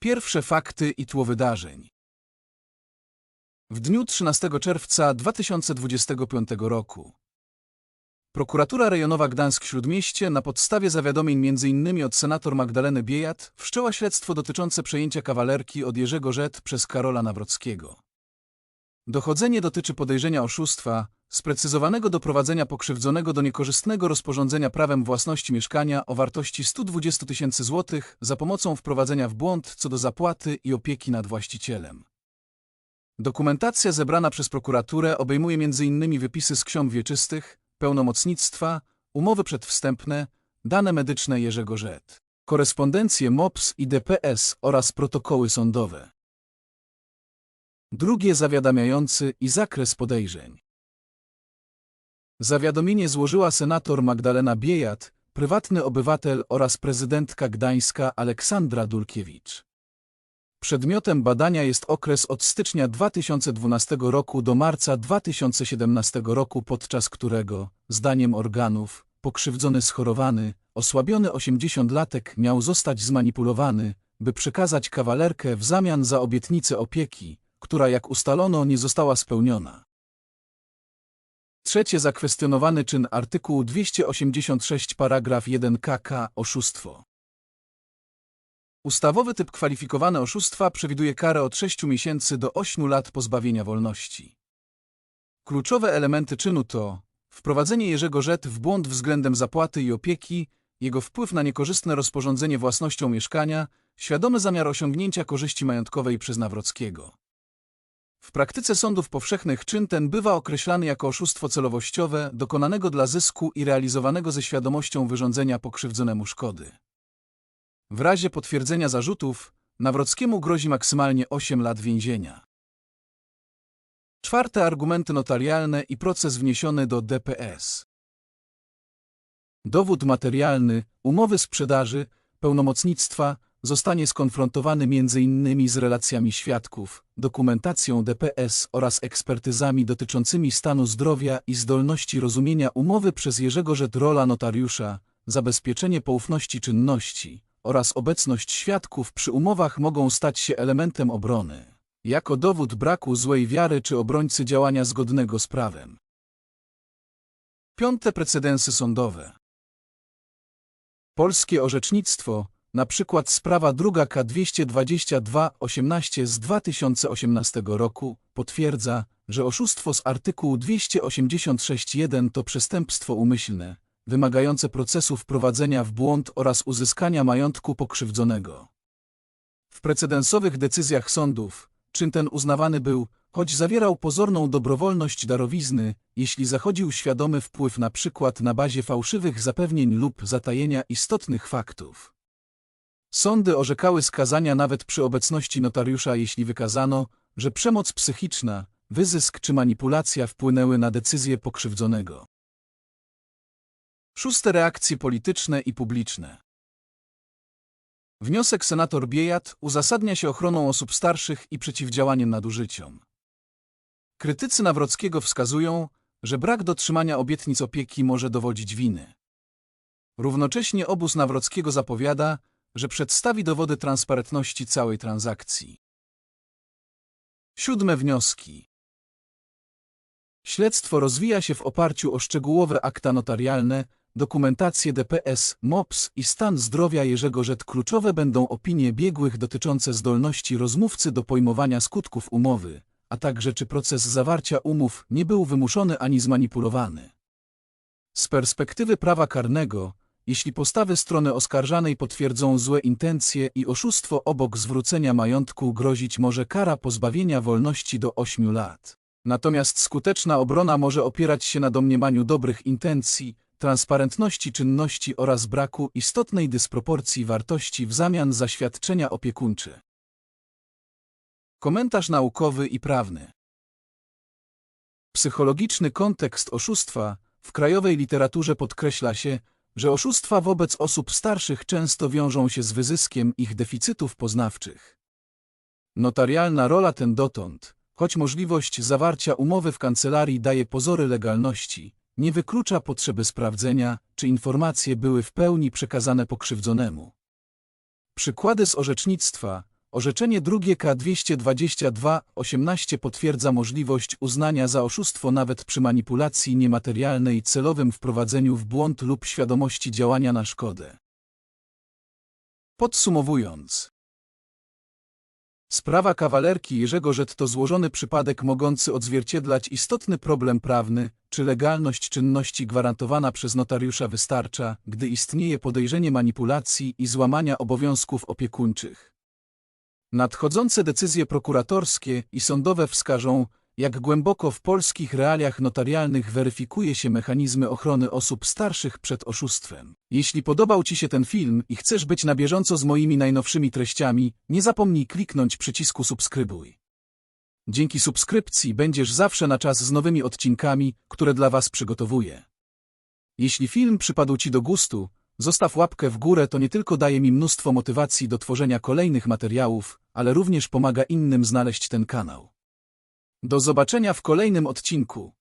Pierwsze fakty i tło wydarzeń. W dniu 13 czerwca 2025 roku Prokuratura Rejonowa Gdańsk-Śródmieście na podstawie zawiadomień m.in. od senator Magdaleny Biejat wszczęła śledztwo dotyczące przejęcia kawalerki od Jerzego Żet przez Karola Nawrockiego. Dochodzenie dotyczy podejrzenia oszustwa, sprecyzowanego doprowadzenia pokrzywdzonego do niekorzystnego rozporządzenia prawem własności mieszkania o wartości 120 tysięcy złotych za pomocą wprowadzenia w błąd co do zapłaty i opieki nad właścicielem. Dokumentacja zebrana przez prokuraturę obejmuje m.in. wypisy z ksiąg wieczystych, pełnomocnictwa, umowy przedwstępne, dane medyczne Jerzego Żet, korespondencję MOPS i DPS oraz protokoły sądowe. Drugie zawiadamiający i zakres podejrzeń. Zawiadomienie złożyła senator Magdalena Biejat, prywatny obywatel oraz prezydentka Gdańska Aleksandra Dulkiewicz. Przedmiotem badania jest okres od stycznia 2012 roku do marca 2017 roku, podczas którego, zdaniem organów, pokrzywdzony schorowany, osłabiony 80-latek miał zostać zmanipulowany, by przekazać kawalerkę w zamian za obietnicę opieki, która jak ustalono nie została spełniona. Trzecie zakwestionowany czyn artykułu 286 paragraf 1 KK oszustwo. Ustawowy typ kwalifikowany oszustwa przewiduje karę od 6 miesięcy do 8 lat pozbawienia wolności. Kluczowe elementy czynu to wprowadzenie Jerzego Żet w błąd względem zapłaty i opieki, jego wpływ na niekorzystne rozporządzenie własnością mieszkania, świadomy zamiar osiągnięcia korzyści majątkowej przez Nawrockiego. W praktyce sądów powszechnych czyn ten bywa określany jako oszustwo celowościowe dokonanego dla zysku i realizowanego ze świadomością wyrządzenia pokrzywdzonemu szkody. W razie potwierdzenia zarzutów Nawrockiemu grozi maksymalnie 8 lat więzienia. Czwarte argumenty notarialne i proces wniesiony do DPS. Dowód materialny, umowy sprzedaży, pełnomocnictwa zostanie skonfrontowany m.in. z relacjami świadków, dokumentacją DPS oraz ekspertyzami dotyczącymi stanu zdrowia i zdolności rozumienia umowy przez Jerzego Żedrola notariusza, zabezpieczenie poufności czynności oraz obecność świadków przy umowach mogą stać się elementem obrony, jako dowód braku złej wiary czy obrońcy działania zgodnego z prawem. Piąte precedensy sądowe. Polskie orzecznictwo na przykład sprawa druga K222-18 z 2018 roku potwierdza, że oszustwo z artykułu 286.1 to przestępstwo umyślne, wymagające procesu wprowadzenia w błąd oraz uzyskania majątku pokrzywdzonego. W precedensowych decyzjach sądów czyn ten uznawany był, choć zawierał pozorną dobrowolność darowizny, jeśli zachodził świadomy wpływ na przykład na bazie fałszywych zapewnień lub zatajenia istotnych faktów. Sądy orzekały skazania nawet przy obecności notariusza, jeśli wykazano, że przemoc psychiczna, wyzysk czy manipulacja wpłynęły na decyzję pokrzywdzonego. Szóste reakcje polityczne i publiczne. Wniosek senator Biejat uzasadnia się ochroną osób starszych i przeciwdziałaniem nadużyciom. Krytycy Nawrockiego wskazują, że brak dotrzymania obietnic opieki może dowodzić winy. Równocześnie obóz Nawrockiego zapowiada, że przedstawi dowody transparentności całej transakcji. Siódme wnioski. Śledztwo rozwija się w oparciu o szczegółowe akta notarialne, dokumentację DPS, MOPS i stan zdrowia Jerzego Żet. Kluczowe będą opinie biegłych dotyczące zdolności rozmówcy do pojmowania skutków umowy, a także czy proces zawarcia umów nie był wymuszony ani zmanipulowany. Z perspektywy prawa karnego, jeśli postawy strony oskarżanej potwierdzą złe intencje i oszustwo obok zwrócenia majątku grozić może kara pozbawienia wolności do 8 lat. Natomiast skuteczna obrona może opierać się na domniemaniu dobrych intencji, transparentności czynności oraz braku istotnej dysproporcji wartości w zamian za świadczenia opiekuńcze. Komentarz naukowy i prawny Psychologiczny kontekst oszustwa w krajowej literaturze podkreśla się, że oszustwa wobec osób starszych często wiążą się z wyzyskiem ich deficytów poznawczych. Notarialna rola ten dotąd, choć możliwość zawarcia umowy w kancelarii daje pozory legalności, nie wyklucza potrzeby sprawdzenia, czy informacje były w pełni przekazane pokrzywdzonemu. Przykłady z orzecznictwa, Orzeczenie drugie K222-18 potwierdza możliwość uznania za oszustwo nawet przy manipulacji niematerialnej celowym wprowadzeniu w błąd lub świadomości działania na szkodę. Podsumowując, Sprawa kawalerki Jerzego Żet to złożony przypadek mogący odzwierciedlać istotny problem prawny, czy legalność czynności gwarantowana przez notariusza wystarcza, gdy istnieje podejrzenie manipulacji i złamania obowiązków opiekuńczych. Nadchodzące decyzje prokuratorskie i sądowe wskażą, jak głęboko w polskich realiach notarialnych weryfikuje się mechanizmy ochrony osób starszych przed oszustwem. Jeśli podobał Ci się ten film i chcesz być na bieżąco z moimi najnowszymi treściami, nie zapomnij kliknąć przycisku subskrybuj. Dzięki subskrypcji będziesz zawsze na czas z nowymi odcinkami, które dla Was przygotowuję. Jeśli film przypadł Ci do gustu, zostaw łapkę w górę, to nie tylko daje mi mnóstwo motywacji do tworzenia kolejnych materiałów, ale również pomaga innym znaleźć ten kanał. Do zobaczenia w kolejnym odcinku.